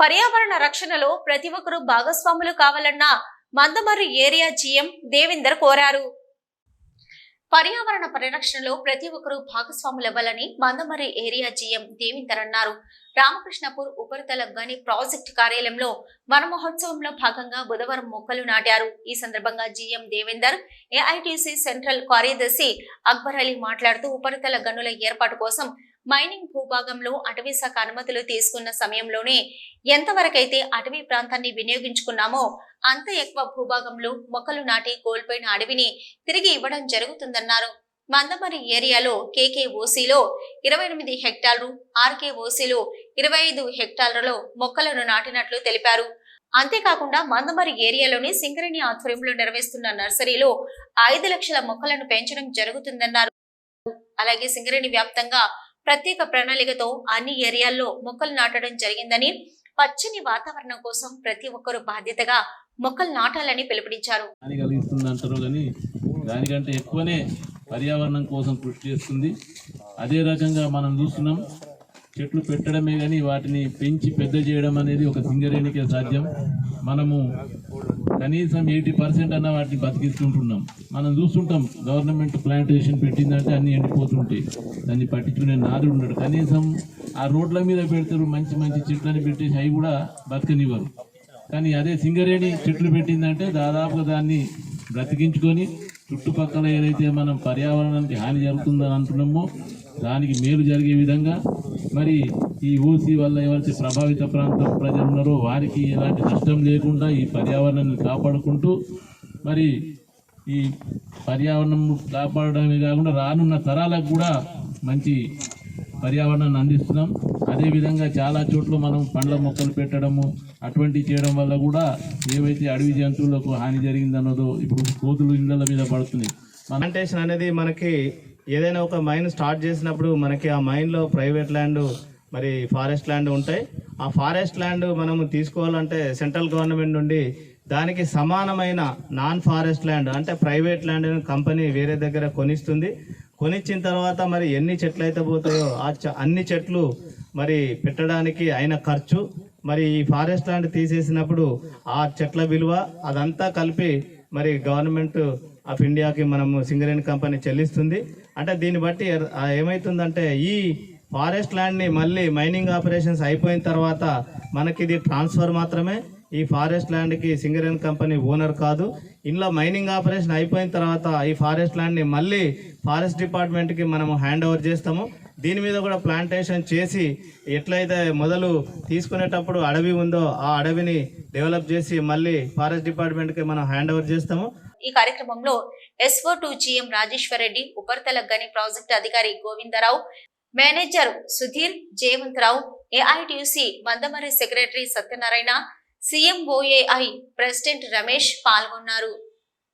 పర్యావరణ రక్షణలో ప్రతి ఒక్కరూ భాగస్వాములు కావాలన్న మందమర్రి ఏరియా జీఎం దేవేందర్ కోరారు. పర్యావరణ పరిరక్షణలో ప్రతి ఒక్కరూ భాగస్వాములవ్వాలని మందమర్రి ఏరియా జీఎం దేవేందర్ అన్నారు. రామకృష్ణపూర్ ఉపరితల గని ప్రాజెక్టు కార్యాలయంలో వన మహోత్సవంలో భాగంగా బుధవారం మొక్కలు నాటారు. ఈ సందర్భంగా జీఎం దేవేందర్ ఏఐటిసి సెంట్రల్ కార్యదర్శి అక్బర్ అలీ మాట్లాడుతూ ఉపరితల గనుల ఏర్పాటు కోసం మైనింగ్ భూభాగంలో అటవీ శాఖ అనుమతులు తీసుకున్న సమయంలోనే ఎంతవరకైతే అటవీ ప్రాంతాన్ని వినియోగించుకున్నామో అంత ఎక్కువ భూభాగంలో మొక్కలు నాటి కోల్పోయిన అడవిని తిరిగి ఇవ్వడం జరుగుతుందన్నారు. మందమరి ఏరియాలో కేకేఓసీలో ఇరవై ఎనిమిది హెక్టార్లు ఆర్కేఓసీలో ఇరవై ఐదు హెక్టార్లలో మొక్కలను నాటినట్లు తెలిపారు. అంతేకాకుండా మందమరి ఏరియాలోని సింగరేణి ఆధ్వర్యంలో నిర్వహిస్తున్న నర్సరీలో ఐదు లక్షల మొక్కలను పెంచడం జరుగుతుందన్నారు. అలాగే సింగరేణి వ్యాప్తంగా ప్రత్యేక ప్రణాళికతో అన్ని ఏరియాల్లో మొక్కలు నాటడం జరిగిందని పచ్చని వాతావరణం కోసం ప్రతి ఒక్కరూ బాధ్యతగా మొక్కలు నాటాలని పిలుపునిచ్చారు. కలిగిస్తుంది దానికంటే ఎక్కువనే పర్యావరణం కోసం కృషి చేస్తుంది. అదే రకంగా మనం చూస్తున్నాం చెట్లు పెట్టడమే కానీ వాటిని పెంచి పెద్ద చేయడం అనేది ఒక సింగరేణికే సాధ్యం. మనము కనీసం ఎయిటీ పర్సెంట్ అన్న వాటిని బతికిస్తుంటున్నాం. మనం చూస్తుంటాం గవర్నమెంట్ ప్లాంటేషన్ పెట్టిందంటే అన్ని ఎండిపోతుంటాయి. దాన్ని పట్టించుకునే నాదుడు ఉండడు. కనీసం ఆ రోడ్ల మీద పెడతారు మంచి మంచి చెట్లని పెట్టేసి అవి కూడా బతకనివ్వరు. కానీ అదే సింగరేణి చెట్లు పెట్టిందంటే దాదాపుగా దాన్ని బ్రతికించుకొని చుట్టుపక్కల ఏదైతే మనం పర్యావరణానికి హాని జరుగుతుందని అంటున్నామో దానికి మేలు జరిగే విధంగా మరి ఈ ఓసీ వల్ల ఎవరైతే ప్రభావిత ప్రాంతం ప్రజలు ఉన్నారో వారికి ఎలాంటి నష్టం లేకుండా ఈ పర్యావరణాన్ని కాపాడుకుంటూ మరి ఈ పర్యావరణం కాపాడడమే కాకుండా రానున్న తరాలకు కూడా మంచి పర్యావరణాన్ని అందిస్తున్నాం. అదేవిధంగా చాలా చోట్ల మనం పండ్ల మొక్కలు పెట్టడము అటువంటివి చేయడం వల్ల కూడా ఏవైతే అడవి జంతువులకు హాని జరిగిందన్నదో ఇప్పుడు కోతులు ఇళ్ళ మీద పడుతున్నాయి. ప్లాంటేషన్ అనేది మనకి ఏదైనా ఒక మైన్ స్టార్ట్ చేసినప్పుడు మనకి ఆ మైన్లో ప్రైవేట్ ల్యాండ్ మరి ఫారెస్ట్ ల్యాండ్ ఉంటాయి. ఆ ఫారెస్ట్ ల్యాండ్ మనము తీసుకోవాలంటే సెంట్రల్ గవర్నమెంట్ నుండి దానికి సమానమైన నాన్ ఫారెస్ట్ ల్యాండ్ అంటే ప్రైవేట్ ల్యాండ్ కంపెనీ వేరే దగ్గర కొనిస్తుంది. కొనిచ్చిన తర్వాత మరి ఎన్ని చెట్లు అయితే పోతాయో ఆ చ- అన్ని చెట్లు మరి పెట్టడానికి అయిన ఖర్చు మరి ఈ ఫారెస్ట్ ల్యాండ్ తీసేసినప్పుడు ఆ చెట్ల విలువ అదంతా కలిపి మరి గవర్నమెంట్ ఆఫ్ ఇండియాకి మనము సింగరేణి కంపెనీ చెల్లిస్తుంది. అంటే దీన్ని బట్టి ఏమవుతుందంటే ఈ ఫారెస్ట్ ల్యాండ్ని మళ్ళీ మైనింగ్ ఆపరేషన్స్ అయిపోయిన తర్వాత మనకి ఇది ట్రాన్స్ఫర్ మాత్రమే. ఈ ఫారెస్ట్ ల్యాండ్కి సింగరేన్ కంపెనీ ఓనర్ కాదు. ఇంట్లో మైనింగ్ ఆపరేషన్ అయిపోయిన తర్వాత ఈ ఫారెస్ట్ ల్యాండ్ని మళ్ళీ ఫారెస్ట్ డిపార్ట్మెంట్కి మనము హ్యాండ్ ఓవర్ చేస్తాము. దీని మీద కూడా ప్లాంటేషన్ చేసి ఎట్లయితే మొదలు తీసుకునేటప్పుడు అడవి ఉందో ఆ అడవిని డెవలప్ చేసి మళ్ళీ ఫారెస్ట్ డిపార్ట్మెంట్కి మనం హ్యాండ్ ఓవర్ చేస్తాము. ఈ కార్యక్రమంలో SO two GM Rajeshwar Reddy ఉపరితల గని ప్రాజెక్టు అధికారి Govindarao manager Sudhir Jayavantarao AITUC Mandamarri secretary Satyanarayana CMOAI president Ramesh పాల్గొన్నారు.